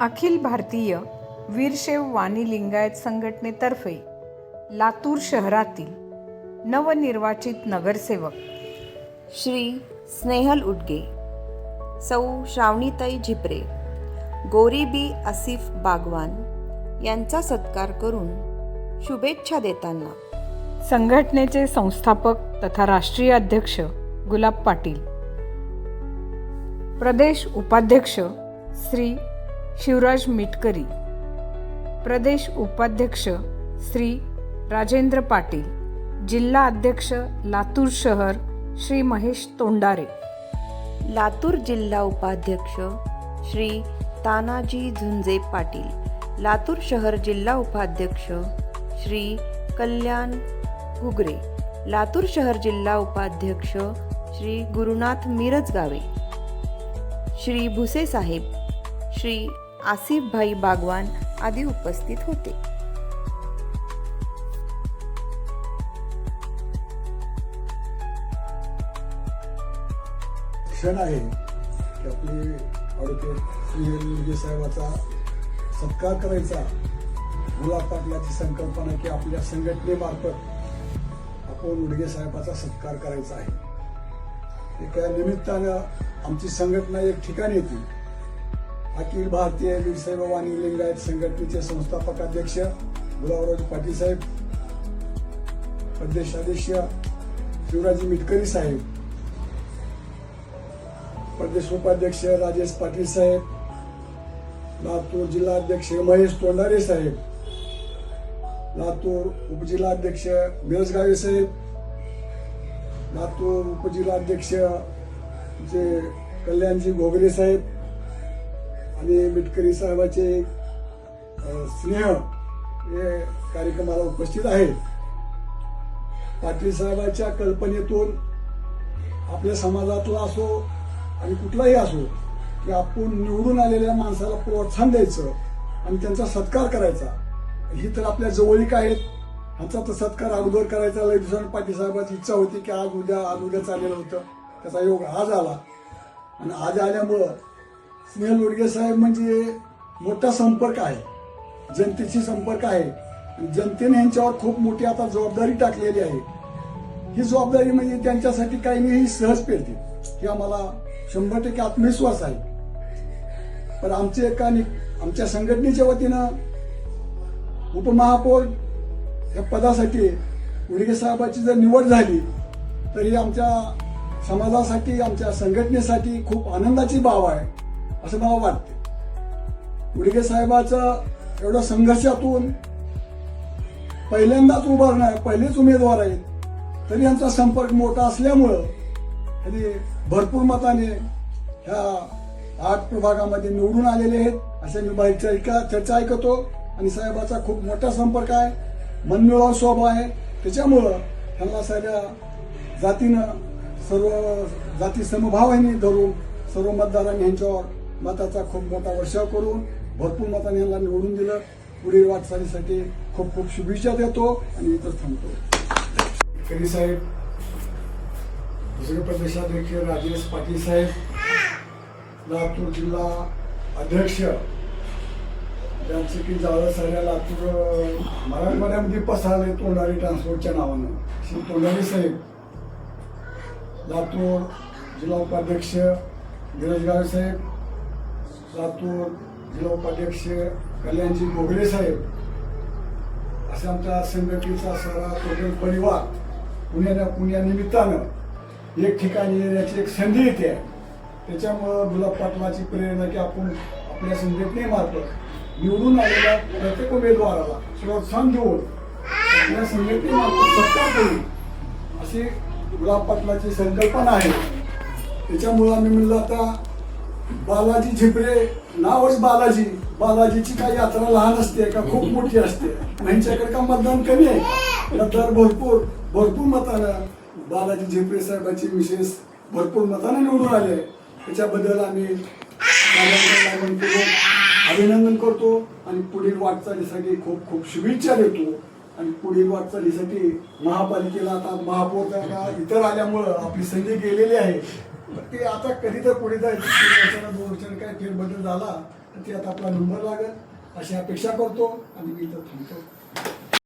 अखिल भारतीय वीरशैव वाणी लिंगायत संघटनेतर्फे लातूर शहरातील नवनिर्वाचित नगरसेवक श्री स्नेहल उडगे सौ श्रावणीताई झिपरे गोरीबी आसिफ बागवान यांचा सत्कार करून शुभेच्छा देताना संघटनेचे संस्थापक तथा राष्ट्रीय अध्यक्ष गुलाब पाटील प्रदेश उपाध्यक्ष श्री शिवराज मिटकरी. प्रदेश उपाध्यक्ष श्री राजेंद्र पाटील. जिल्हा अध्यक्ष लातूर शहर श्री महेश तोंडारे. लातूर जिल्हा उपाध्यक्ष श्री तानाजी झुंजे पाटील. लातूर शहर जिल्हा उपाध्यक्ष श्री कल्याण घुगरे. लातूर शहर जिल्हा उपाध्यक्ष श्री गुरुनाथ मिरजगावे. श्री भुसे साहेब श्री आसिफ भाई बागवान आदी उपस्थित होते. क्षण आहे की आपले ॲडव्होकेट श्री साहेबाचा सत्कार करायचा. गुलाब पाटलाची संकल्पना की आपल्या संघटनेमार्फत आपण उडगे साहेबाचा सत्कार करायचा आहे. एका निमित्तानं आमची संघटना एक ठिकाणी येते. अखिल भारतीय वीरसाहेब वाणी लिंगायत संघटनेचे संस्थापक अध्यक्ष गुलाबराव पाटील साहेब प्रदेशाध्यक्ष शिवराजी मिटकरी साहेब प्रदेश उपाध्यक्ष राजेश पाटील साहेब लातूर जिल्हाध्यक्ष महेश तोंडारे साहेब लातूर उपजिल्हाध्यक्ष मिरजगावे साहेब लातूर उपजिल्हाध्यक्ष जे कल्याणजी घोगरे साहेब आणि मिटकरी साहेबाचे स्नेह हे कार्यक्रमाला उपस्थित आहेत पाटील साहेबाच्या कल्पनेतून आपल्या समाजातला असो आणि कुठलाही असो की आपण निवडून आलेल्या माणसाला प्रोत्साहन द्यायचं आणि त्यांचा सत्कार करायचा. ही तर आपल्या जवळीक आहेत. ह्यांचा तर सत्कार अगोदर करायचा. लय दिवसांनी पाटील साहेबाची इच्छा होती की आज उद्या आज उद्या चाललेलं होतं. त्याचा योग आज आला. आणि आज आल्यामुळं स्नेहल लोडगे साहेब म्हणजे मोठा संपर्क आहे. जनतेशी संपर्क आहे. जनतेने यांच्यावर खूप मोठी आता जबाबदारी टाकलेली आहे. ही जबाबदारी म्हणजे त्यांच्यासाठी काही नाही ही सहज पेरते हे आम्हाला शंभर टक्के आत्मविश्वास आहे. पण आमचे एका नि- आमच्या संघटनेच्या वतीनं उपमहापौर या पदासाठी उडगे साहेबाची जर निवड झाली तर ही आमच्या समाजासाठी आमच्या संघटनेसाठी खूप आनंदाची बाब आहे. असं मला वाटते उडगे साहेबाचं एवढं संघर्षातून पहिल्यांदाच उभारणार पहिलेच उमेदवार आहेत. तरी यांचा संपर्क मोठा असल्यामुळं त्यांनी भरपूर मताने ह्या आठ प्रभागामध्ये निवडून आलेले आहेत अशा मी बाहेर चर्चा चर्चा ऐकतो. आणि साहेबाचा खूप मोठा संपर्क आहे मनमिळाव स्वभाव आहे. त्याच्यामुळं ह्यांना सगळ्या जातीनं सर्व जाती समभावाने धरून सर्व मतदारांनी यांच्यावर मताचा खूप मोठा वर्षाव करून भरपूर मताने यांना निवडून दिलं. पुढील वाटचालीसाठी खूप खूप शुभेच्छा देतो आणि इथं थांबतो. करी साहेब दुसरे प्रदेशाध्यक्ष राजेश पाटील साहेब लातूर जिल्हा अध्यक्ष ज्यांचे की जावं सगळ्या लातूर मराठवाड्यामध्ये पसरले तोंडारी ट्रान्सपोर्टच्या नावानं. श्री तोंडारी साहेब लातूर जिल्हा उपाध्यक्ष गिरजगाव साहेब लातूर जिल्हा उपाध्यक्ष कल्याणजी गोगले साहेब असा आमचा संघटनेचा सारा टोटल परिवार पुण्या पुण्यानिमित्तानं एक ठिकाणी येण्याची एक संधी येते त्याच्यामुळं गुलाब पाटलाची प्रेरणा की आपण आपल्या संघटनेमार्फत निवडून आलेल्या प्रत्येक उमेदवाराला प्रोत्साहन देऊन आपल्या संघटनेमार्फत सत्कार करू अशी गुलाब पाटलाची संकल्पना आहे. त्याच्यामुळं आम्ही म्हणलं आता बालाजी झिपरे नावच बालाजी. बालाजीची काही यात्रा लहान असते का खूप मोठी असते? यांच्याकडे का मतदान कमी आहे? मतदार भरपूर भरपूर मतानं बालाजी झिपरे साहेबांची विशेष भरपूर मतानं निवडून आले. त्याच्याबद्दल आम्ही अभिनंदन करतो आणि पुढील वाटचालीसाठी खूप खूप शुभेच्छा देतो. आणि पुढील वाटचालीसाठी महापालिकेला आता महापौर त्या इतर आल्यामुळं आपली संधी गेलेली आहे. ते आता कधी तर पुढे जायचं वर्षाला दोन वर्षाने काय फेरबदल झाला तर ते आता आपला नंबर लागेल अशी अपेक्षा करतो आणि मी इथं थांबतो.